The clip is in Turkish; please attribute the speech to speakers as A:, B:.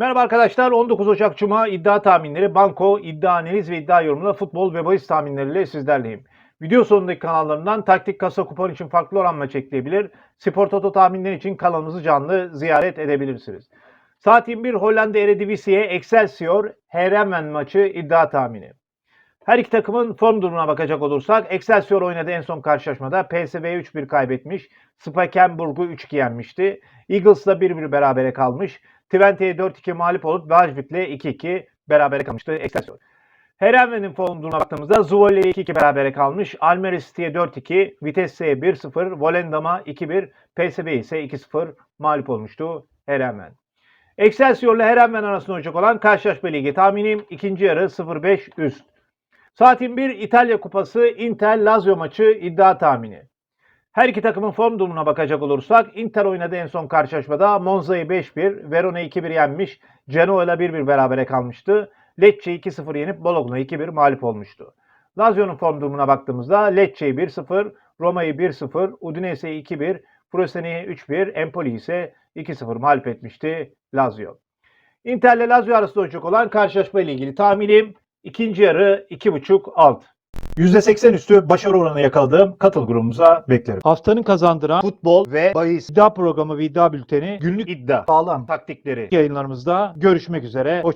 A: Merhaba arkadaşlar. 19 Ocak Cuma iddia tahminleri, banko, iddia analiz ve iddia yorumuyla futbol ve bahis tahminleriyle sizlerleyim. Video sonundaki kanallarından taktik kasa kupon için farklı oran maç ekleyebilir. Spor Toto tahminleri için kanalımızı canlı ziyaret edebilirsiniz. Saat 21 Hollanda Eredivisie'ye Excelsior Herenven maçı iddia tahmini. Her iki takımın form durumuna bakacak olursak Excelsior oynadığı en son karşılaşmada PSV'ye 3-1 kaybetmiş. Spakenburg'u 3-2 yenmişti. Eagles'la 1-1 berabere kalmış. Twente'ye 4-2 mağlup olup Vajvik'le 2-2 berabere kalmıştı Excelsior. Herenven'in form durumuna baktığımızda Zwolle 2-2 berabere kalmış. Almere City'ye 4-2, Vitesse'ye 1-0, Volendam'a 2-1, PSV ise 2-0 mağlup olmuştu Herenven. Excelsior ile Herenven arasında olacak olan karşılaşma ligi tahminim ikinci yarı 0-5 üst. Saatin 1 İtalya Kupası Inter Lazio maçı iddia tahmini. Her iki takımın form durumuna bakacak olursak Inter oynadı en son karşılaşmada Monza'yı 5-1, Verona 2-1 yenmiş, Genoa ile 1-1 berabere kalmıştı. Lecce 2-0 yenip Bologna 2-1 mağlup olmuştu. Lazio'nun form durumuna baktığımızda Lecce'yi 1-0, Roma'yı 1-0, Udinese'yi 2-1, Frosinone 3-1, Empoli ise 2-0 mağlup etmişti Lazio. Inter ile Lazio arasında olacak olan karşılaşma ile ilgili tahminim ikinci yarı 2.5 alt.
B: %80 üstü başarı oranı yakaladığım katıl grubumuza beklerim.
A: Haftanın kazandıran
B: Futbol ve bahis
A: iddia programı ve iddia bülteni günlük
B: iddia. Sağlam.
A: taktikleri yayınlarımızda görüşmek üzere. Hoşçakalın.